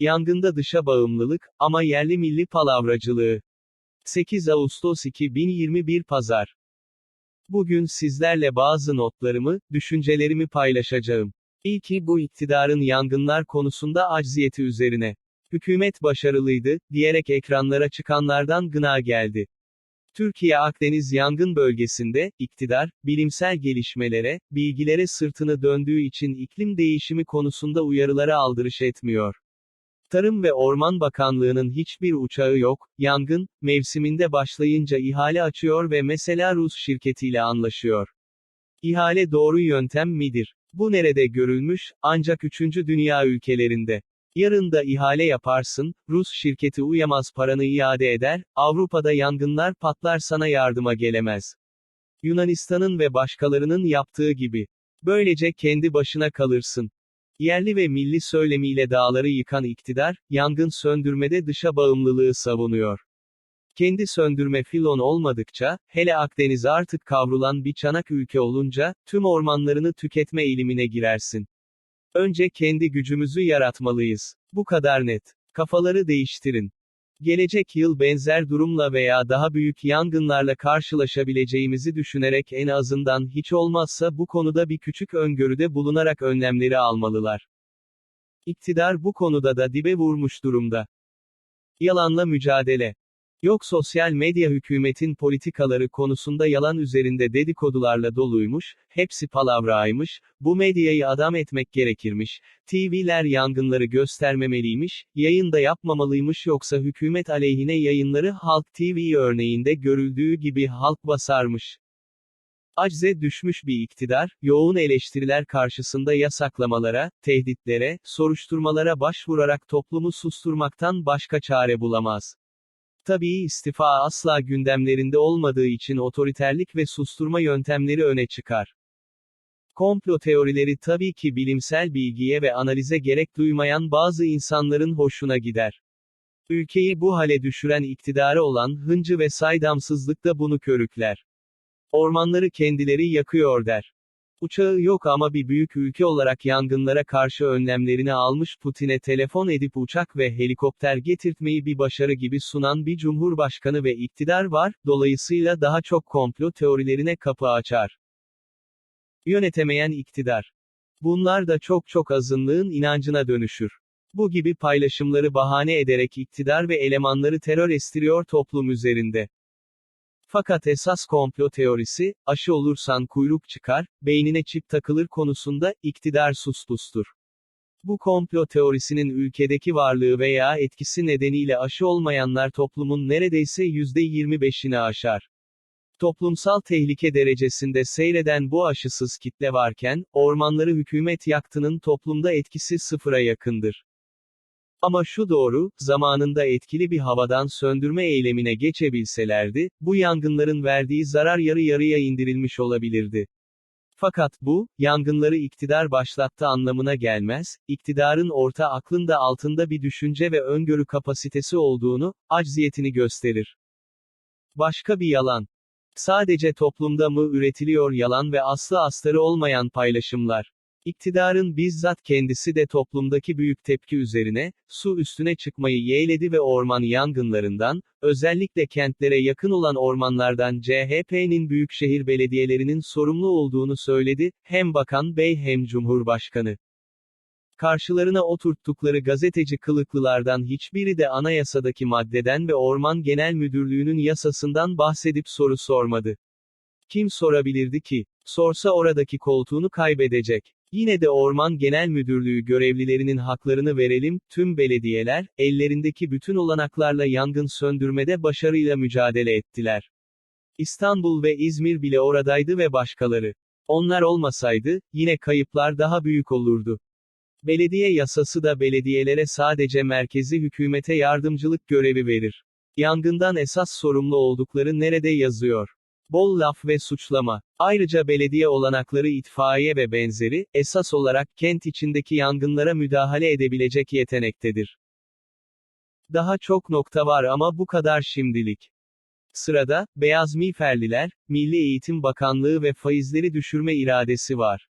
Yangında dışa bağımlılık, ama yerli milli palavracılığı. 8 Ağustos 2021 Pazar. Bugün sizlerle bazı notlarımı, düşüncelerimi paylaşacağım. İlki bu iktidarın yangınlar konusunda acziyeti üzerine. Hükümet başarılıydı, diyerek ekranlara çıkanlardan gına geldi. Türkiye Akdeniz yangın bölgesinde, iktidar, bilimsel gelişmelere, bilgilere sırtını döndüğü için iklim değişimi konusunda uyarılara aldırış etmiyor. Tarım ve Orman Bakanlığı'nın hiçbir uçağı yok, yangın, mevsiminde başlayınca ihale açıyor ve mesela Rus şirketiyle anlaşıyor. İhale doğru yöntem midir? Bu nerede görülmüş, ancak 3. dünya ülkelerinde. Yarın da ihale yaparsın, Rus şirketi uyamaz paranı iade eder, Avrupa'da yangınlar patlar sana yardıma gelemez. Yunanistan'ın ve başkalarının yaptığı gibi. Böylece kendi başına kalırsın. Yerli ve milli söylemiyle dağları yıkan iktidar, yangın söndürmede dışa bağımlılığı savunuyor. Kendi söndürme filon olmadıkça, hele Akdeniz artık kavrulan bir çanak ülke olunca, tüm ormanlarını tüketme eğilimine girersin. Önce kendi gücümüzü yaratmalıyız. Bu kadar net. Kafaları değiştirin. Gelecek yıl benzer durumla veya daha büyük yangınlarla karşılaşabileceğimizi düşünerek en azından hiç olmazsa bu konuda bir küçük öngörüde bulunarak önlemleri almalılar. İktidar bu konuda da dibe vurmuş durumda. Yalanla mücadele. Yok sosyal medya hükümetin politikaları konusunda yalan üzerinde dedikodularla doluymuş, hepsi palavraymış, bu medyayı adam etmek gerekirmiş, TV'ler yangınları göstermemeliymiş, yayında yapmamalıymış yoksa hükümet aleyhine yayınları Halk TV örneğinde görüldüğü gibi halk basarmış. Acze düşmüş bir iktidar, yoğun eleştiriler karşısında yasaklamalara, tehditlere, soruşturmalara başvurarak toplumu susturmaktan başka çare bulamaz. Tabii istifa asla gündemlerinde olmadığı için otoriterlik ve susturma yöntemleri öne çıkar. Komplo teorileri tabii ki bilimsel bilgiye ve analize gerek duymayan bazı insanların hoşuna gider. Ülkeyi bu hale düşüren iktidarı olan hıncı ve saydamsızlık da bunu körükler. Ormanları kendileri yakıyor der. Uçağı yok ama bir büyük ülke olarak yangınlara karşı önlemlerini almış Putin'e telefon edip uçak ve helikopter getirtmeyi bir başarı gibi sunan bir cumhurbaşkanı ve iktidar var, dolayısıyla daha çok komplo teorilerine kapı açar. Yönetemeyen iktidar. Bunlar da çok çok azınlığın inancına dönüşür. Bu gibi paylaşımları bahane ederek iktidar ve elemanları terör estiriyor toplum üzerinde. Fakat esas komplo teorisi, aşı olursan kuyruk çıkar, beynine çip takılır konusunda, iktidar suspustur. Bu komplo teorisinin ülkedeki varlığı veya etkisi nedeniyle aşı olmayanlar toplumun neredeyse %25'ini aşar. Toplumsal tehlike derecesinde seyreden bu aşısız kitle varken, ormanları hükümet yaktının toplumda etkisi sıfıra yakındır. Ama şu doğru, zamanında etkili bir havadan söndürme eylemine geçebilselerdi, bu yangınların verdiği zarar yarı yarıya indirilmiş olabilirdi. Fakat bu, yangınları iktidar başlattı anlamına gelmez, iktidarın orta aklın da altında bir düşünce ve öngörü kapasitesi olduğunu, acziyetini gösterir. Başka bir yalan. Sadece toplumda mı üretiliyor yalan ve aslı astarı olmayan paylaşımlar. İktidarın bizzat kendisi de toplumdaki büyük tepki üzerine, su üstüne çıkmayı yeğledi ve orman yangınlarından, özellikle kentlere yakın olan ormanlardan CHP'nin büyükşehir belediyelerinin sorumlu olduğunu söyledi, hem Bakan Bey hem Cumhurbaşkanı. Karşılarına oturttukları gazeteci kılıklılardan hiçbiri de anayasadaki maddeden ve Orman Genel Müdürlüğü'nün yasasından bahsedip soru sormadı. Kim sorabilirdi ki? Sorsa oradaki koltuğunu kaybedecek. Yine de Orman Genel Müdürlüğü görevlilerinin haklarını verelim, tüm belediyeler, ellerindeki bütün olanaklarla yangın söndürmede başarıyla mücadele ettiler. İstanbul ve İzmir bile oradaydı ve başkaları. Onlar olmasaydı, yine kayıplar daha büyük olurdu. Belediye yasası da belediyelere sadece merkezi hükümete yardımcılık görevi verir. Yangından esas sorumlu oldukları nerede yazıyor? Bol laf ve suçlama. Ayrıca belediye olanakları itfaiye ve benzeri, esas olarak kent içindeki yangınlara müdahale edebilecek yetenektedir. Daha çok nokta var ama bu kadar şimdilik. Sırada, beyaz miğferliler, Milli Eğitim Bakanlığı ve faizleri düşürme iradesi var.